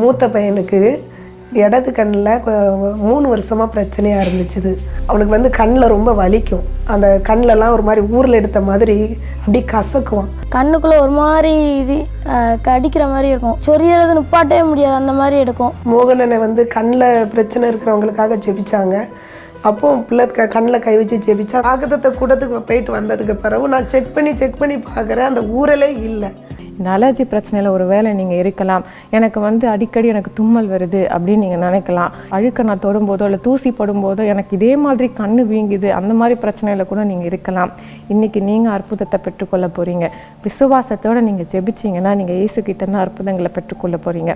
மூத்த பையனுக்கு இடது கண்ணில் மூணு வருஷமாக பிரச்சனையாக இருந்துச்சுது. அவனுக்கு வந்து கண்ணில் ரொம்ப வலிக்கும். அந்த கண்ணிலலாம் ஒரு மாதிரி ஊரில் எடுத்த மாதிரி அப்படியே கசக்குவான். கண்ணுக்குள்ள ஒரு மாதிரி இது கடிக்கிற மாதிரி இருக்கும். சொரியறது நிப்பாட்டவே முடியாது. அந்த மாதிரி எடுக்கும். மோகனனை வந்து கண்ணில் பிரச்சனை இருக்கிறவங்களுக்காக ஜெபிச்சாங்க. அப்போ பிள்ளை க கண்ணில் கை வச்சு ஜெபிச்சா ஆகத்தத்தை கூட்டத்துக்கு போயிட்டு வந்ததுக்கு பிறகு நான் செக் பண்ணி செக் பண்ணி பார்க்குறேன் அந்த ஊரலே இல்லை. இந்த அலர்ஜி பிரச்சனையில் ஒரு வேளை நீங்கள் இருக்கலாம். எனக்கு வந்து அடிக்கடி எனக்கு தும்மல் வருது அப்படின்னு நீங்கள் நினைக்கலாம். அழுக்க நான் தொடும்போதோ இல்லை தூசி போடும்போதோ எனக்கு இதே மாதிரி கண்ணு வீங்குது. அந்த மாதிரி பிரச்சனையில் கூட நீங்கள் இருக்கலாம். இன்றைக்கி நீங்கள் அற்புதத்தை பெற்றுக்கொள்ள போகிறீங்க விசுவாசத்தோடு நீங்கள் ஜெபிச்சீங்கன்னா நீங்கள் இயேசுக்கிட்ட தான் அற்புதங்களை பெற்றுக்கொள்ள போகிறீங்க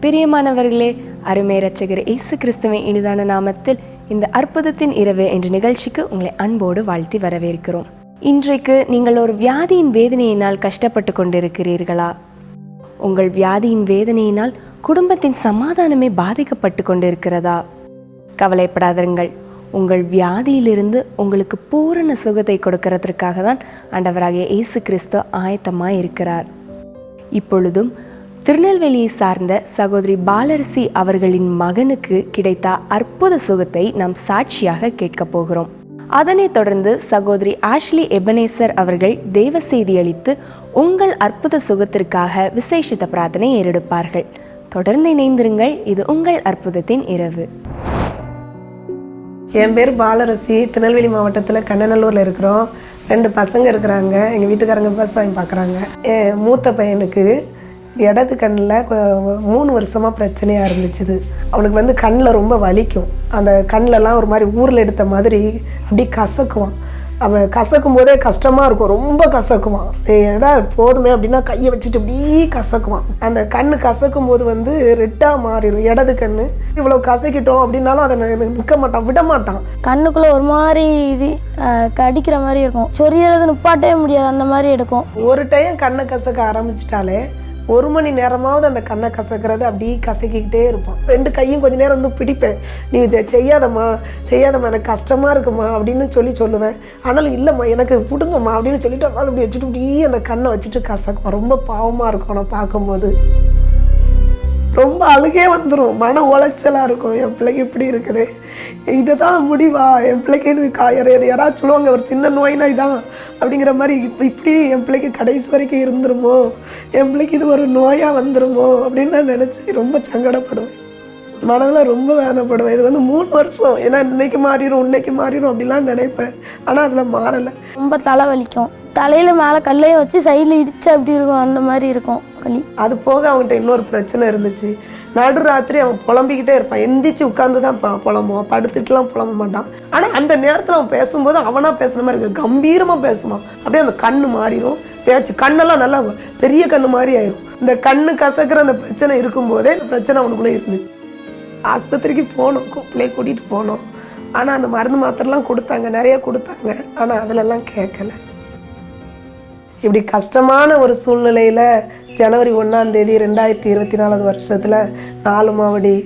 பிரியமானவர்களே அருமை ரச்சகர் இயேசு கிறிஸ்துவின் இனிதான நாமத்தில் இந்த அற்புதத்தின் இரவு என்ற நிகழ்ச்சிக்கு உங்களை அன்போடு வாழ்த்தி வரவேற்கிறோம். இன்றைக்கு நீங்கள் ஒரு வியாதியின் வேதனையினால் கஷ்டப்பட்டு கொண்டிருக்கிறீர்களா? உங்கள் வியாதியின் வேதனையினால் குடும்பத்தின் சமாதானமே பாதிக்கப்பட்டு கொண்டிருக்கிறதா? கவலைப்படாதீர்கள் உங்கள் வியாதியிலிருந்து உங்களுக்கு பூரண சுகத்தை கொடுக்கறதற்காக தான் ஆண்டவராகிய இயேசு கிறிஸ்து ஆயத்தமாக இருக்கிறார் இப்பொழுதும் திருநெல்வேலியை சார்ந்த சகோதரி பாலரசி அவர்களின் மகனுக்கு கிடைத்த அற்புத சுகத்தை நாம் சாட்சியாக கேட்கப் போகிறோம். அதனைத் தொடர்ந்து சகோதரி ஆஷ்லி எபனேசர் அவர்கள் தெய்வ செய்தி அளித்து உங்கள் அற்புத சுகத்திற்காக விசேஷித்த பிரார்த்தனை ஏறெடுப்பார்கள். தொடர்ந்து இணைந்திருங்கள் இது உங்கள் அற்புதத்தின் இரவு. என் பேர் பாலரசி திருநெல்வேலி மாவட்டத்தில் கண்ணநல்லூரில் இருக்கிறோம். ரெண்டு பசங்க இருக்கிறாங்க. எங்கள் வீட்டுக்காரங்க விவசாயம் பார்க்குறாங்க மூத்த பையனுக்கு இடது கண்ணில் மூணு வருஷமாக பிரச்சனையாக இருந்துச்சுது. அவனுக்கு வந்து கண்ணில் ரொம்ப வலிக்கும். அந்த கண்ணிலலாம் ஒரு மாதிரி ஊரில் எடுத்த மாதிரி அப்படியே கசக்குவான். அவன் கசக்கும் போதே கஷ்டமாக இருக்கும். ரொம்ப கசக்குவான். ஏடா போதுமே அப்படின்னா கையை வச்சுட்டு அப்படியே கசக்குவான். அந்த கண்ணு கசக்கும் போது வந்து ரெட்டாக மாறிடும் இடது கண்ணு. இவ்வளோ கசக்கிட்டோம் அப்படின்னாலும் அதை நிற்க மாட்டான் விட மாட்டான். கண்ணுக்குள்ள ஒரு மாதிரி இது கடிக்கிற மாதிரி இருக்கும். சொரியறது நிப்பாட்டவே முடியாது. அந்த மாதிரி எடுக்கும். ஒரு டைம் கண்ணை கசக்க ஆரம்பிச்சிட்டாலே ஒரு மணி நேரமாவது அந்த கண்ணை கசக்கிறது அப்படியே கசக்கிக்கிட்டே இருப்பான். ரெண்டு கையும் கொஞ்ச நேரம் வந்து பிடிப்பேன். நீ இதை செய்யாதம்மா செய்யாதம்மா எனக்கு கஷ்டமாக இருக்குமா அப்படின்னு சொல்லி சொல்லுவேன். ஆனாலும் இல்லைம்மா எனக்கு பிடுங்கம்மா அப்படின்னு சொல்லிட்டு அவனால் இப்படி வச்சுட்டு இப்படியே அந்த கண்ணை வச்சுட்டு கசக்குவான் ரொம்ப பாவமாக இருக்கும் அவனை பார்க்கும்போது. ரொம்ப அழுகே வந்துடும் மன உளைச்சலாக இருக்கும். என் பிள்ளைக்கு இப்படி இருக்குது. இதுதான் முடிவா? என் பிள்ளைக்கு இது யாராவது சொல்லுவாங்க ஒரு சின்ன நோய்னா இதான். அப்படிங்கிற மாதிரி இப்போ இப்படி என் பிள்ளைக்கு கடைசி வரைக்கும் இருந்துருமோ? என் பிள்ளைக்கு இது ஒரு நோயாக வந்துருமோ? அப்படின்னு நான் நினச்சி ரொம்ப சங்கடப்படுவேன். மனதில் ரொம்ப வேதனைப்படுவேன். இது வந்து மூணு வருஷம். ஏன்னா இன்னைக்கு மாறிடும் இன்னைக்கு மாறிடும் அப்படிலாம் நினைப்பேன். ஆனால் அதில் மாறலை. ரொம்ப தலை வலிக்கும். தலையில மேலே கல்லையும் வச்சு சைடில் இடிச்சு அப்படி இருக்கும்? அந்த மாதிரி இருக்கும் வலி. அது போக அவன்கிட்ட இன்னொரு பிரச்சனை இருந்துச்சு. நடு ராத்திரி அவன் புலம்பிக்கிட்டே இருப்பான். எந்திரிச்சு உட்காந்து தான் புலம்புவான். படுத்துட்டுலாம் புலம்ப மாட்டான். ஆனால் அந்த நேரத்தில் அவன் பேசும்போது அவனாக பேசுன மாதிரி இருக்கு. கம்பீரமாக பேசுவான். அப்படியே அந்த கண்ணு மாறிடும் பேச்சு கண்ணெல்லாம் நல்லா பெரிய கண்ணு மாதிரி ஆயிரும். இந்த கண்ணு கசக்கிற அந்த பிரச்சனை இருக்கும்போதே இந்த பிரச்சனை அவனுக்குள்ளே இருந்துச்சு. ஆஸ்பத்திரிக்கு போனோம். பிள்ளைய கூட்டிகிட்டு போனோம். ஆனால் அந்த மருந்து மாத்திரலாம் கொடுத்தாங்க. நிறைய கொடுத்தாங்க. ஆனால் அதிலெல்லாம் கேட்கல. இப்படி கஷ்டமான ஒரு சூழ்நிலையில் ஜனவரி ஒன்றாம் தேதி ரெண்டாயிரத்தி இருபத்தி நாலாவது வருஷத்தில் நாலு மாவடி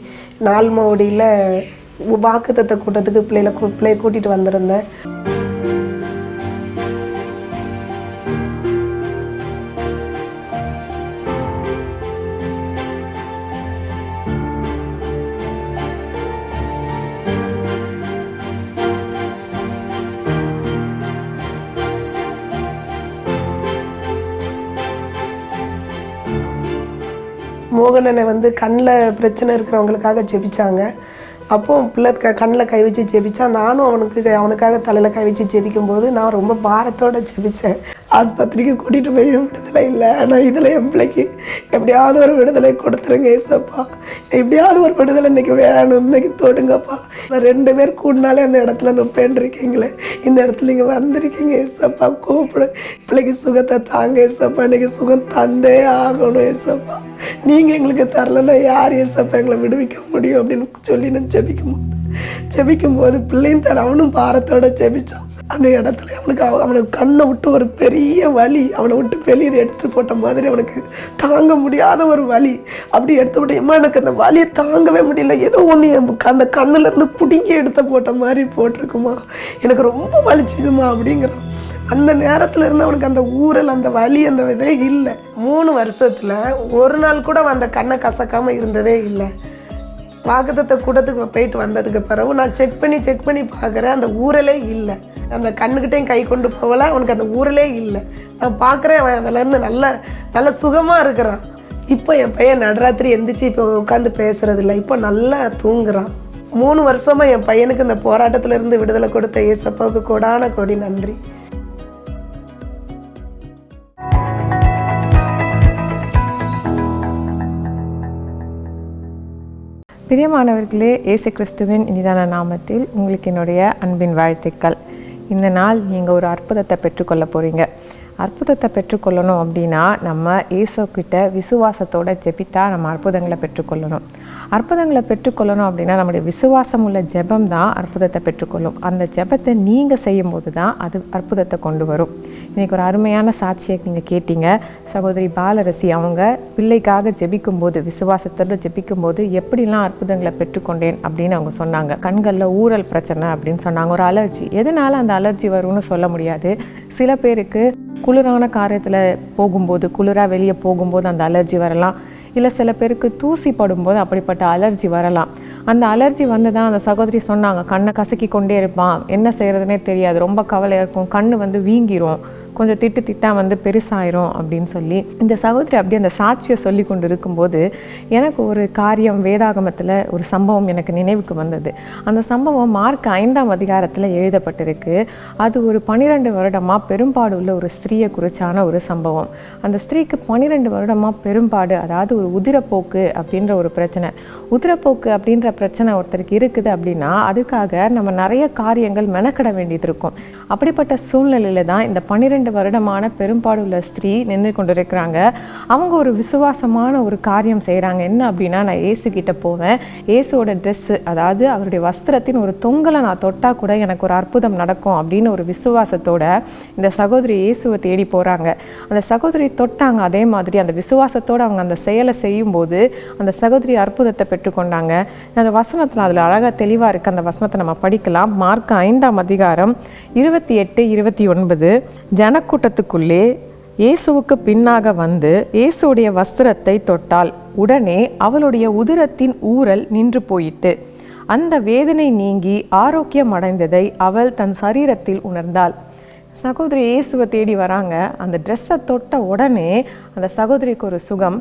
நாலு மாவடியில் வாக்குத்தத்த கூட்டத்துக்கு பிள்ளைகளை கூ பிள்ளைய கூட்டிகிட்டு வந்திருந்தேன். மோகனனை வந்து கண்ணில் பிரச்சனை இருக்கிறவங்களுக்காக ஜெபிச்சாங்க. அப்போ பிள்ளை க கண்ணில் கை வச்சு ஜெபிச்சா நானும் அவனுக்கு அவனுக்காக தலையில் கை வச்சு ஜெபிக்கும்போது நான் ரொம்ப பாரத்தோடு ஜெபித்தேன் ஆஸ்பத்திரிக்கு கூட்டிகிட்டு போய் விடுதலை இல்லை. ஆனால் இதில் என் பிள்ளைக்கு எப்படியாவது ஒரு விடுதலை கொடுத்துருங்க ஏசப்பா. எப்படியாவது ஒரு விடுதலை இன்னைக்கு வேணும் இன்னைக்கு தொடுங்கப்பா. நான் ரெண்டு பேர் கூடினாலே அந்த இடத்துல நிற்பேன் இருக்கீங்களே. இந்த இடத்துல நீங்கள் வந்திருக்கீங்க ஏசப்பா. கூப்பிடு. பிள்ளைக்கு சுகத்தை தாங்க ஏசப்பா. இன்றைக்கி சுகம் தந்தே ஆகணும் ஏசப்பா. நீங்கள் எங்களுக்கு தரலன்னா யார் ஏசப்பா எங்களை விடுவிக்க முடியும் அப்படின்னு சொல்லி நான் ஜெபிக்கும் போது ஜெபிக்கும் போது பிள்ளையும் தர அவனும் பாரத்தோட ஜெபித்தான் அந்த இடத்துல அவனுக்கு அவ- அவனுக்கு கண்ணை விட்டு ஒரு பெரிய வலி அவனை விட்டு வெளியில் எடுத்து போட்ட மாதிரி அவனுக்கு தாங்க முடியாத ஒரு வலி. அப்படி எடுத்து போட்டு எனக்கு அந்த வலியை தாங்கவே முடியல. ஏதோ ஒன்று அந்த கண்ணுல இருந்து பிடுங்கி எடுத்து போட்ட மாதிரி போட்டிருக்குமா? எனக்கு ரொம்ப வலிச்சுதுமா? அப்படிங்கிறான். அந்த நேரத்துல இருந்து அவனுக்கு அந்த ஊரல் அந்த வலி அந்த இதே இல்லை. மூணு வருஷத்துல ஒரு நாள் கூட அந்த கண்ணை கசக்காம இருந்ததே இல்லை. வாக்குத்தத்தை கூட்டத்துக்கு போயிட்டு வந்ததுக்கு பிறகு நான் செக் பண்ணி செக் பண்ணி பார்க்குறேன் அந்த ஊரலே இல்லை. அந்த கண்ணுக்கிட்டையும் கை கொண்டு போகலை. அவனுக்கு அந்த ஊரலே இல்லை. நான் பார்க்குறேன் அவன் அதுலேருந்து நல்ல நல்ல சுகமாக இருக்கிறான். இப்போ என் பையன் நடராத்திரி எந்திரிச்சு இப்போ உட்காந்து பேசுறது இல்லை இப்போ நல்லா தூங்குறான். மூணு வருஷமாக என் பையனுக்கு இந்த போராட்டத்திலேருந்து விடுதலை கொடுத்த ஏசப்பாவுக்கு கொடான கொடி நன்றி. பிரியமானவர்களே இயேசு கிறிஸ்துவின் இனிதான நாமத்தில் உங்களுக்கு என்னுடைய அன்பின் வாழ்த்துக்கள். இந்த நாள் நீங்கள் ஒரு அற்புதத்தை பெற்றுக்கொள்ள போகிறீங்க அற்புதத்தை பெற்றுக்கொள்ளணும் அப்படின்னா நம்ம இயேசுக்கிட்ட விசுவாசத்தோட ஜெபித்தா நம்ம அற்புதங்களை பெற்றுக்கொள்ளணும். அற்புதங்களை பெற்றுக்கொள்ளணும் அப்படின்னா நம்முடைய விசுவாசம் உள்ள ஜெபம் தான் அற்புதத்தை பெற்றுக்கொள்ளும். அந்த ஜெபத்தை நீங்கள் செய்யும்போது தான் அது அற்புதத்தை கொண்டு வரும். இன்றைக்கி ஒரு அருமையான சாட்சியை நீங்கள் கேட்டீங்க. சகோதரி பாலரசி அவங்க பிள்ளைக்காக ஜெபிக்கும்போது விசுவாசத்தோடு ஜெபிக்கும்போது எப்படிலாம் அற்புதங்களை பெற்றுக்கொண்டேன் அப்படின்னு அவங்க சொன்னாங்க. கண்களில் ஊறல் பிரச்சனை அப்படின்னு சொன்னாங்க. ஒரு அலர்ஜி. எதனால் அந்த அலர்ஜி வரும்னு சொல்ல முடியாது. சில பேருக்கு குளிரான காரியத்தில் போகும்போது குளிராக வெளியே போகும்போது அந்த அலர்ஜி வரலாம். இல்லை சில பேருக்கு தூசி படும்போது அப்படிப்பட்ட அலர்ஜி வரலாம். அந்த அலர்ஜி வந்து தான் அந்த சகோதரி சொன்னாங்க கண்ணை கசக்கி கொண்டே இருப்பான். என்ன செய்கிறதுனே தெரியாது. ரொம்ப கவலையாக இருக்கும். கண்ணு வந்து வீங்கிரும். கொஞ்சம் திட்டு திட்டா வந்து பெருசாயிரும் அப்படின்னு சொல்லி இந்த சகோதரி அப்படியே அந்த சாட்சியை சொல்லி கொண்டு இருக்கும்போது எனக்கு ஒரு காரியம் வேதாகமத்தில் ஒரு சம்பவம் எனக்கு நினைவுக்கு வந்தது. அந்த சம்பவம் மார்க் ஐந்தாம் அதிகாரத்தில் எழுதப்பட்டிருக்கு. அது ஒரு பன்னிரெண்டு வருடமாக பெரும்பாடு உள்ள ஒரு ஸ்திரீயை குறிச்சான ஒரு சம்பவம். அந்த ஸ்திரீக்கு பன்னிரெண்டு வருடமாக பெரும்பாடு அதாவது ஒரு உதிரப்போக்கு அப்படின்ற ஒரு பிரச்சனை. உதிரப்போக்கு அப்படின்ற பிரச்சனை ஒருத்தருக்கு இருக்குது அப்படின்னா அதுக்காக நம்ம நிறைய காரியங்கள் மெனக்கட வேண்டியது இருக்கும். அப்படிப்பட்ட சூழ்நிலையில தான் இந்த பன்னிரெண்டு வருடமான பெரும்பாடு உள்ள ஸ்திரீ நின்று கொண்டிருக்கிறாங்க. அவங்க ஒரு விசுவாசமான ஒரு காரியம் செய்கிறாங்க என்ன அப்படின்னா நான் ஏசு கிட்ட போவேன். ஏசுவோட ட்ரெஸ்ஸு அதாவது அவருடைய வஸ்திரத்தின் ஒரு தொங்கலை நான் தொட்டால் கூட எனக்கு ஒரு அற்புதம் நடக்கும் அப்படின்னு ஒரு விசுவாசத்தோட இந்த சகோதரி இயேசுவை தேடி போகிறாங்க அந்த சகோதரி தொட்டாங்க அதே மாதிரி அந்த விசுவாசத்தோடு அவங்க அந்த செயலை செய்யும்போது அந்த சகோதரி அற்புதத்தை பெற்றுக்கொண்டாங்க. அந்த வசனத்தில் அதில் அழகாக தெளிவாக இருக்குது அந்த வசனத்தை நம்ம படிக்கலாம். மார்க் ஐந்தாம் அதிகாரம் இருபத்தி எட்டு இருபத்தி ஒன்பது. ஜனக்கூட்டத்துக்குள்ளே இயேசுவுக்கு பின்னாக வந்து இயேசுடைய வஸ்திரத்தை தொட்டாள். உடனே அவளுடைய உதிரத்தின் ஊரல் நின்று போயிட்டு அந்த வேதனை நீங்கி ஆரோக்கியம் அடைந்ததை அவள் தன் சரீரத்தில் உணர்ந்தாள். சகோதரி இயேசுவை தேடி வராங்க. அந்த ட்ரெஸ்ஸை தொட்ட உடனே அந்த சகோதரிக்கு ஒரு சுகம்.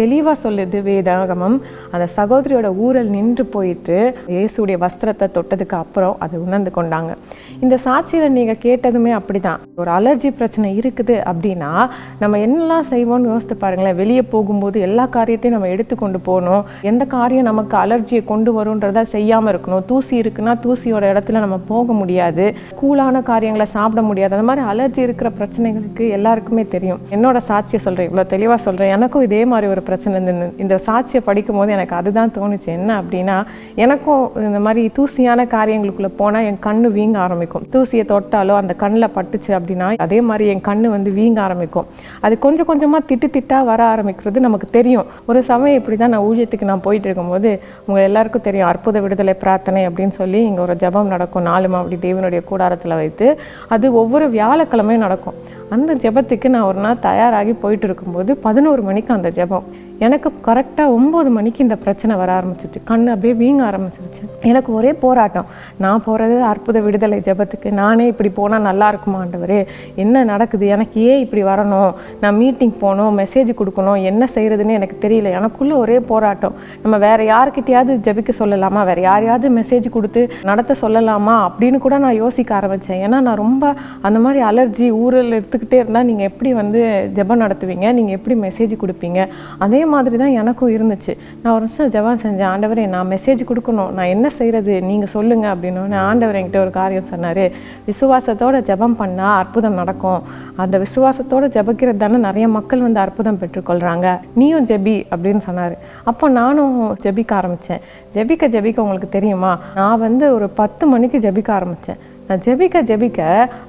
தெளிவாக சொல்லுது வேதாகமம். அந்த சகோதரியோட ஊரல் நின்று போயிட்டு இயேசுடைய வஸ்திரத்தை தொட்டதுக்கு அப்புறம் அதை உணர்ந்து கொண்டாங்க. இந்த சாட்சியில் நீங்கள் கேட்டதுமே அப்படிதான். ஒரு அலர்ஜி பிரச்சனை இருக்குது அப்படின்னா நம்ம என்னெல்லாம் செய்வோம்னு யோசித்து பாருங்களேன். வெளியே போகும்போது எல்லா காரியத்தையும் நம்ம எடுத்துக்கொண்டு போகணும். எந்த காரியம் நமக்கு அலர்ஜியை கொண்டு வரும்ன்றதை செய்யாமல் இருக்கணும். தூசி இருக்குன்னா தூசியோட இடத்துல நம்ம போக முடியாது. கூலான காரியங்களை சாப்பிட முடியாது. அந்த மாதிரி அலர்ஜி இருக்கிற பிரச்சனைகளுக்கு எல்லாருக்குமே தெரியும். என்னோட சாட்சியை சொல்கிறேன் இவ்வளோ தெளிவாக சொல்கிறேன் எனக்கும் இதே மாதிரி ஒரு பிரச்சனை இந்த- இந்த சாட்சியை படிக்கும்போது எனக்கு அதுதான் தோணுச்சு. என்ன அப்படின்னா எனக்கும் இந்த மாதிரி தூசியான காரியங்களுக்குள்ளே போனால் என் கண்ணு வீங்க ஆரம்பிக்கும். தூசியை தொட்டாலோ அந்த கண்ணில் பட்டுச்சு அப்படின்னா அதே மாதிரி என் கண்ணு வந்து வீங்க ஆரம்பிக்கும். அது கொஞ்சம் கொஞ்சமாக திட்டு திட்டா வர ஆரம்பிக்கிறது நமக்கு தெரியும். ஒரு சமயம் இப்படி தான் நான் ஊழியத்துக்கு நான் போயிட்டு இருக்கும்போது உங்கள் எல்லாருக்கும் தெரியும் அற்புத விடுதலை பிரார்த்தனை அப்படின்னு சொல்லி இங்கே ஒரு ஜெபம் நடக்கும். நாலு அப்படி தேவனுடைய கூடாரத்தில் வைத்து அது ஒவ்வொரு வியாழக்கிழமையும் நடக்கும். அந்த ஜெபத்துக்கு நான் ஒரு நாள் தயாராகி போயிட்டு இருக்கும்போது பதினோரு மணிக்கு அந்த ஜெபம். எனக்கு கரெக்டாக ஒம்பது மணிக்கு இந்த பிரச்சனை வர ஆரம்பிச்சிச்சு. கண் அப்படியே வீங்க ஆரம்பிச்சிருச்சு. எனக்கு ஒரே போராட்டம். நான் போகிறது அற்புத விடுதலை ஜெபத்துக்கு. நானே இப்படி போனால் நல்லா இருக்குமாண்டவரே என்ன நடக்குது? எனக்கு ஏன் இப்படி வரணும்? நான் மீட்டிங் போகணும் மெசேஜ் கொடுக்கணும் என்ன செய்கிறதுன்னு எனக்கு தெரியல. எனக்குள்ளே ஒரே போராட்டம். நம்ம வேறு யாருக்கிட்டையாவது ஜெபிக்க சொல்லலாமா? வேறு யாரையாவது மெசேஜ் கொடுத்து நடத்த சொல்லலாமா? அப்படின்னு கூட நான் யோசிக்க ஆரம்பித்தேன் ஏன்னா நான் ரொம்ப அந்த மாதிரி அலர்ஜி ஊரில் எடுத்துக்கிட்டே இருந்தால் நீங்கள் எப்படி வந்து ஜெபம் நடத்துவீங்க? நீங்கள் எப்படி மெசேஜ் கொடுப்பீங்க? அதே மாதிரி தான் எனக்கும் இருந்துச்சு. நான் ஒரு நிமிஷம் ஜெபம் செஞ்சேன். ஆண்டவரே நான் மெசேஜ் கொடுக்கணும். நான் என்ன செய்கிறது நீங்கள் சொல்லுங்கள் அப்படின்னு ஆண்டவர் என்கிட்ட ஒரு காரியம் சொன்னார். விசுவாசத்தோடு ஜெபம் பண்ணால் அற்புதம் நடக்கும். அந்த விசுவாசத்தோட ஜெபிக்கிறது தானே நிறைய மக்கள் வந்து அற்புதம் பெற்றுக்கொள்கிறாங்க நீயும் ஜெபி அப்படின்னு சொன்னார். அப்போ நானும் ஜெபிக்க ஆரம்பித்தேன் ஜெபிக்க ஜெபிக்க உங்களுக்கு தெரியுமா? நான் வந்து ஒரு பத்து மணிக்கு ஜெபிக்க ஆரம்பித்தேன் நான் ஜெபிக்க ஜெபிக்க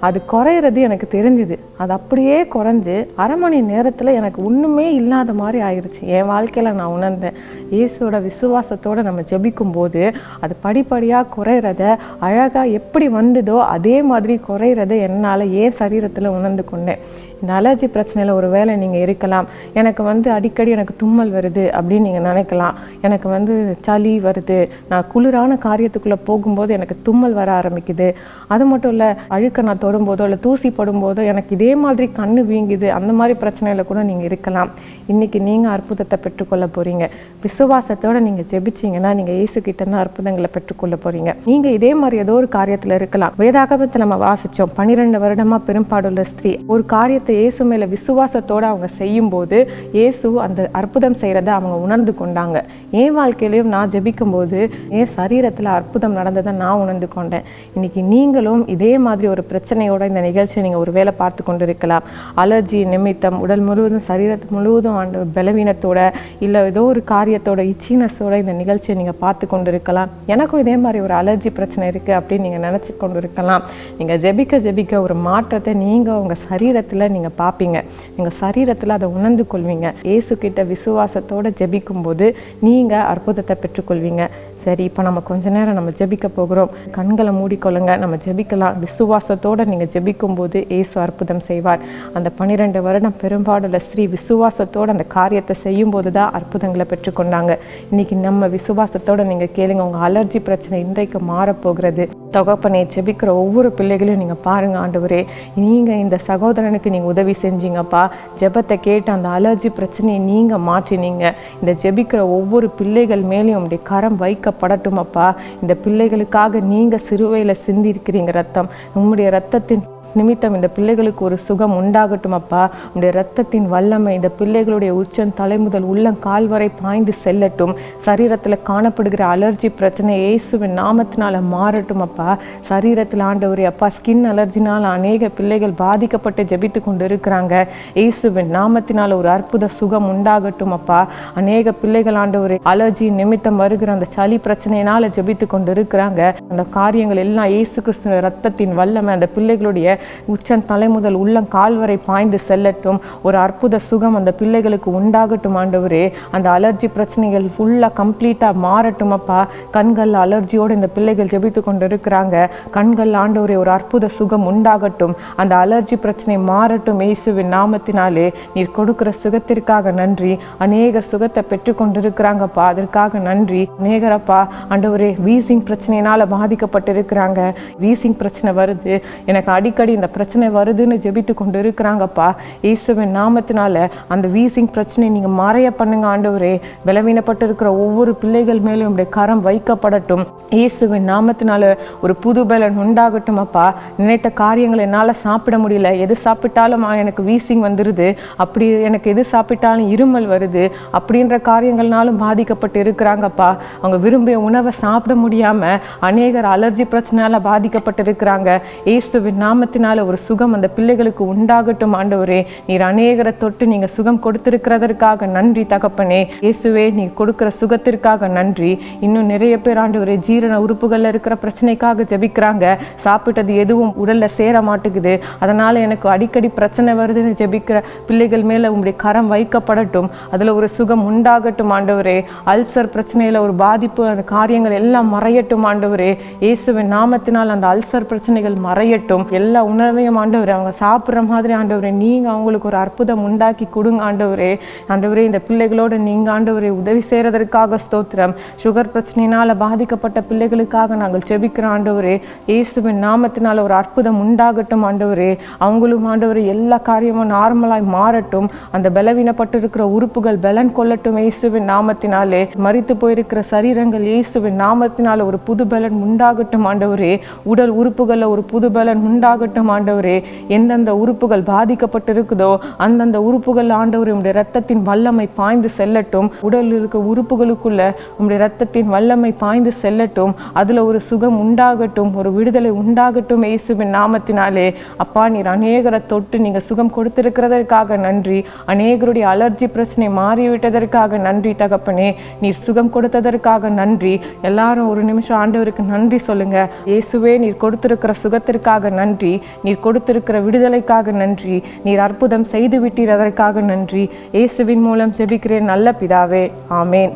அது குறையிறது எனக்கு தெரிஞ்சுது. அது அப்படியே குறைஞ்சி அரை மணி நேரத்தில் எனக்கு ஒன்றுமே இல்லாத மாதிரி ஆயிடுச்சு என் வாழ்க்கையில் நான் உணர்ந்தேன். இயேசுவோட விசுவாசத்தோடு நம்ம ஜெபிக்கும் போது அது படிப்படியாக குறையிறத அழகாக எப்படி வந்ததோ அதே மாதிரி குறையிறத என்னால் ஏன் சரீரத்தில் உணர்ந்து கொண்டேன். இந்த அலர்ஜி பிரச்சனையில் ஒரு வேளை நீங்கள் இருக்கலாம். எனக்கு வந்து அடிக்கடி எனக்கு தும்மல் வருது அப்படின்னு நீங்கள் நினைக்கலாம். எனக்கு வந்து சளி வருது. நான் குளிரான காரியத்துக்குள்ளே போகும்போது எனக்கு தும்மல் வர ஆரம்பிக்குது. அது மட்டும் இல்லை அழுக்க நான் தொடும்போதோ இல்லை தூசி படும்போதோ எனக்கு இதே மாதிரி கண்ணு வீங்குது அந்த மாதிரி பிரச்சனையில் கூட நீங்கள் இருக்கலாம். இன்றைக்கி நீங்கள் அற்புதத்தை பெற்றுக்கொள்ள போகிறீங்க விசுவாசத்தோடு நீங்கள் ஜெபிச்சீங்கன்னா நீங்கள் இயேசு தான் அற்புதங்களை பெற்றுக்கொள்ள போகிறீங்க நீங்கள் இதே மாதிரி ஏதோ ஒரு காரியத்தில் இருக்கலாம். வேதாகமத்தில் நம்ம வாசித்தோம் பன்னிரெண்டு வருடமாக பெரும்பாடுள்ள ஸ்திரீ ஒரு காரியத்தை இயேசு மேலே விசுவாசத்தோடு அவங்க செய்யும்போது இயேசு அந்த அற்புதம் செய்கிறத அவங்க உணர்ந்து கொண்டாங்க. என் வாழ்க்கையிலையும் நான் ஜெபிக்கும்போது என் சரீரத்தில் அற்புதம் நடந்ததை நான் உணர்ந்து கொண்டேன். இன்றைக்கி நீங்கள் நீங்களும் இதே மாதிரி ஒரு பிரச்சனையோட இந்த நிகழ்ச்சியை நீங்கள் ஒரு வேளை பார்த்து கொண்டு இருக்கலாம் அலர்ஜி நிமித்தம் உடல் முழுவதும் சரீரத்து முழுவதும் ஆண்டு பலவீனத்தோட இல்லை ஏதோ ஒரு காரியத்தோட இச்சினஸோட இந்த நிகழ்ச்சியை நீங்கள் பார்த்து கொண்டு இருக்கலாம் எனக்கும் இதே மாதிரி ஒரு அலர்ஜி பிரச்சனை இருக்குது அப்படின்னு நீங்கள் நினச்சி கொண்டு இருக்கலாம் நீங்கள் ஜெபிக்க ஜெபிக்க ஒரு மாற்றத்தை நீங்கள் உங்கள் சரீரத்தில் நீங்கள் பார்ப்பீங்க. நீங்கள் சரீரத்தில் அதை உணர்ந்து கொள்வீங்க. இயேசு கிட்ட விசுவாசத்தோடு ஜெபிக்கும்போது நீங்கள் அற்புதத்தை பெற்றுக்கொள்வீங்க. சரி இப்போ நம்ம கொஞ்ச நேரம் நம்ம ஜெபிக்க போகிறோம். கண்களை மூடிக்கொள்ளுங்க. நம்ம ஜெபிக்கலாம். விசுவாசத்தோடு நீங்கள் ஜெபிக்கும்போது இயேசு அற்புதம் செய்வார். அந்த பன்னிரெண்டு வருடம் பெரும்பாடுல ஸ்ரீ விசுவாசத்தோடு அந்த காரியத்தை செய்யும் போது தான் அற்புதங்களை பெற்றுக்கொண்டாங்க இன்னைக்கு நம்ம விசுவாசத்தோடு நீங்கள் கேளுங்க. உங்கள் அலர்ஜி பிரச்சனை இன்றைக்கு மாறப்போகிறது. தகப்பனே ஜெபிக்கிற ஒவ்வொரு பிள்ளைகளையும் நீங்கள் பாருங்க ஆண்டவரே. நீங்கள் இந்த சகோதரனுக்கு நீங்கள் உதவி செஞ்சீங்கப்பா. ஜெபத்தை கேட்டு அந்த அலர்ஜி பிரச்சனையை நீங்கள் மாற்றினீங்க. இந்த ஜெபிக்கிற ஒவ்வொரு பிள்ளைகள் மேலேயும் உங்களுடைய கரம் வைக்க வைக்கப்படட்டும் அப்பா இந்த பிள்ளைகளுக்காக நீங்கள் சிறுவையில் சிந்திருக்கிறீங்க ரத்தம். உம்முடைய ரத்தத்தின் நிமித்தம் இந்த பிள்ளைகளுக்கு ஒரு சுகம் உண்டாகட்டும் அப்பா. உடைய ரத்தத்தின் வல்லமை இந்த பிள்ளைகளுடைய உச்சம் தலை முதல் உள்ளம் கால் வரை பாய்ந்து செல்லட்டும். சரீரத்தில் காணப்படுகிற அலர்ஜி பிரச்சனை இயேசுவின் நாமத்தினால் மாறட்டும் அப்பா. சரீரத்தில் ஆண்டவரே அப்பா ஸ்கின் அலர்ஜினால் அநேக பிள்ளைகள் பாதிக்கப்பட்டு ஜபித்து கொண்டு இருக்கிறாங்க இயேசுவின் நாமத்தினால் ஒரு அற்புத சுகம் உண்டாகட்டும் அப்பா. அநேக பிள்ளைகள் ஆண்டவரே அலர்ஜி நிமித்தம் வருகிற அந்த சளி பிரச்சனையினால் ஜபித்து கொண்டு இருக்கிறாங்க அந்த காரியங்கள் எல்லாம் இயேசு கிறிஸ்துவ ரத்தத்தின் வல்லமை அந்த பிள்ளைகளுடைய உச்சம் தலை முதல் உள்ளம் கால் வரை பாய்ந்து செல்லட்டும். ஒரு அற்புத சுகம் அந்த பிள்ளைகளுக்கு உண்டாகட்டும் ஆண்டவரே. அந்த அலர்ஜி பிரச்சனைகள் ஃபுல்லாக கம்ப்ளீட்டாக மாறட்டும் அப்பா. கண்கள் அலர்ஜியோடு இந்த பிள்ளைகள் ஜெபித்து கொண்டு இருக்கிறாங்க கண்கள் ஆண்டவரே ஒரு அற்புத சுகம் உண்டாகட்டும். அந்த அலர்ஜி பிரச்சனை மாறட்டும் இயேசுவின் நாமத்தினாலே. நீர் கொடுக்கிற சுகத்திற்காக நன்றி. அநேக சுகத்தை பெற்றுக்கொண்டிருக்கிறாங்கப்பா அதற்காக நன்றி. அநேகரப்பா ஆண்டவரே வீசிங் பிரச்சனையினால் பாதிக்கப்பட்டிருக்கிறாங்க. வீசிங் பிரச்சனை வருது. எனக்கு அடிக்கடி இந்த பிரச்சனை வருதுன்னு ஜெபித்து கொண்டு இருக்கிறாங்கப்பா இயேசுவின் நாமத்தினால அந்த வீசிங் பிரச்சனை நீங்க மறைய பண்ணுங்க ஆண்டவரே. பலவீனப்பட்டு இருக்கிற ஒவ்வொரு பிள்ளைகள் மேலும் உடைய கரம் வைக்கப்படட்டும். இயேசுவின் நாமத்தினால ஒரு புது பலன் உண்டாகட்டும் அப்பா நினைத்த காரியங்கள் என்னால் சாப்பிட முடியல. எது சாப்பிட்டாலும் எனக்கு வீசிங் வந்துடுது அப்படி எனக்கு எது சாப்பிட்டாலும் இருமல் வருது. அப்படின்ற காரியங்கள்னாலும் பாதிக்கப்பட்டு இருக்கிறாங்கப்பா அவங்க விரும்பிய உணவை சாப்பிட முடியாம அநேகர் அலர்ஜி பிரச்சனையால பாதிக்கப்பட்டு இருக்கிறாங்க இயேசுவின் நாமத்தினால ஒரு சுகம் அந்த பிள்ளைகளுக்கு உண்டாகட்டும் ஆண்டவரே. நீர் அநேகரை தொட்டு நீங்க சுகம் கொடுத்திருக்கிறதற்காக நன்றி தகப்பனே. இயேசுவே நீ கொடுக்கிற சுகத்திற்காக நன்றி. இன்னும் நிறைய பேர் ஆண்டவரே ஜீரண உறுப்புகள்ல இருக்கிற பிரச்சனைக்காக ஜெபிக்கிறாங்க. சாப்பிட்டது எதுவும் உடல்ல சேர மாட்டேங்குது. அதனால எனக்கு அடிக்கடி பிரச்சனை வருதுன்னு ஜெபிக்கிற பிள்ளைகள் மேல உங்களுடைய கரம் வைக்கப்படட்டும். அதுல ஒரு சுகம் உண்டாகட்டும் ஆண்டவரே. அல்சர் பிரச்சனையில ஒரு பாதிப்பு அந்த காரியங்கள் எல்லாம் மறையட்டும் ஆண்டவரே. இயேசுவின் நாமத்தினால் அந்த அல்சர் பிரச்சனைகள் மறையட்டும். எல்லா உணர்வையும் ஆண்டவரே. அவங்க சாப்பிட்ற மாதிரி ஆண்டவரே நீங்கள் அவங்களுக்கு ஒரு அற்புதம் உண்டாக்கி கொடுங்க ஆண்டவரே. ஆண்டவரே இந்த பிள்ளைகளோட நீங்க ஆண்டவரே உதவி செய்யறதற்காக ஸ்தோத்திரம். சுகர் பிரச்சனையினால பாதிக்கப்பட்ட பிள்ளைகளுக்காக நாங்கள் செபிக்கிறோம் ஆண்டவரே. இயேசுவின் நாமத்தினால ஒரு அற்புதம் உண்டாகட்டும் ஆண்டவரே. அவங்களும் ஆண்டவரே எல்லா காரியமும் நார்மலாய் மாறட்டும். அந்த பலவீனப்பட்டிருக்கிற உறுப்புகள் பலன் கொள்ளட்டும் இயேசுவின் நாமத்தினாலே. மறித்து போயிருக்கிற சரீரங்கள் இயேசுவின் நாமத்தினால ஒரு புது பலன் உண்டாகட்டும் ஆண்டவரே. உடல் உறுப்புகளில் ஒரு புது பலன் உண்டாகட்டும் மாவட்டம் ஆண்டவரே எந்தெந்த உறுப்புகள் பாதிக்கப்பட்டிருக்குதோ அந்தந்த உறுப்புகள் ஆண்டவரே உடைய ரத்தத்தின் வல்லமை பாய்ந்து செல்லட்டும். உடலில் இருக்க உறுப்புகளுக்குள்ள உங்களுடைய ரத்தத்தின் வல்லமை பாய்ந்து செல்லட்டும். அதுல ஒரு சுகம் உண்டாகட்டும் ஒரு விடுதலை உண்டாகட்டும் இயேசுவின் நாமத்தினாலே. அப்பா நீர் அநேகரை தொட்டு நீங்க சுகம் கொடுத்திருக்கிறதற்காக நன்றி. அநேகருடைய அலர்ஜி பிரச்சனை மாறிவிட்டதற்காக நன்றி தகப்பனே. நீர் சுகம் கொடுத்ததற்காக நன்றி. எல்லாரும் ஒரு நிமிஷம் ஆண்டவருக்கு நன்றி சொல்லுங்க. இயேசுவே நீர் கொடுத்திருக்கிற சுகத்திற்காக நன்றி. நீர் கொடுத்திருக்கிற விடுதலைக்காக நன்றி. நீர் அற்புதம் செய்து விட்டீர் அதற்காக நன்றி. இயேசுவின் மூலம் செபிக்கிறேன் நல்ல பிதாவே. ஆமேன்.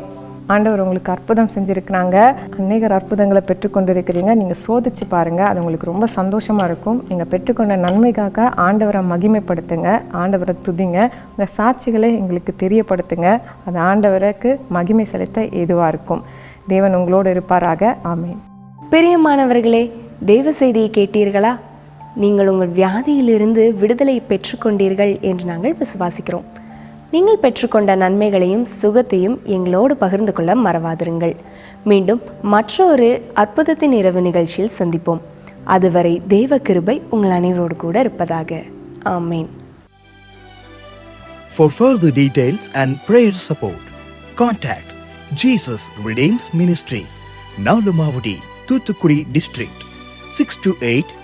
ஆண்டவர் உங்களுக்கு அற்புதம் செஞ்சுருக்கிறாங்க. அநேகர் அற்புதங்களை பெற்றுக்கொண்டிருக்கிறீங்க நீங்கள் சோதிச்சு பாருங்கள் அது உங்களுக்கு ரொம்ப சந்தோஷமாக இருக்கும். நீங்கள் பெற்றுக்கொண்ட நன்மைக்காக ஆண்டவரை மகிமைப்படுத்துங்க. ஆண்டவரை துதிங்க. உங்கள் சாட்சிகளை எங்களுக்கு தெரியப்படுத்துங்க. அது ஆண்டவருக்கு மகிமை செலுத்த ஏதுவாக இருக்கும். தேவன் உங்களோடு இருப்பாராக. ஆமேன். பிரியமானவர்களே தெய்வ செய்தியை கேட்டீர்களா? நீங்கள் உங்கள் வியாதியிலிருந்து விடுதலை பெற்றுக்கொண்டீர்கள் என்று நாங்கள் விசுவாசிக்கிறோம். நீங்கள் பெற்றுக்கொண்ட நன்மைகளையும் சுகத்தையும் எங்களோடு பகிர்ந்து கொள்ள மறவாதிருங்கள். மீண்டும் மற்றொரு அற்புதத்தின் இரவு நிகழ்ச்சியில் சந்திப்போம். அதுவரை தேவ கிருபை உங்கள் அனைவரோடு கூட இருப்பதாக. ஆமேன். For further details and prayer support, contact Jesus Redeems Ministries, Nalumavudi, Thuthukudi District,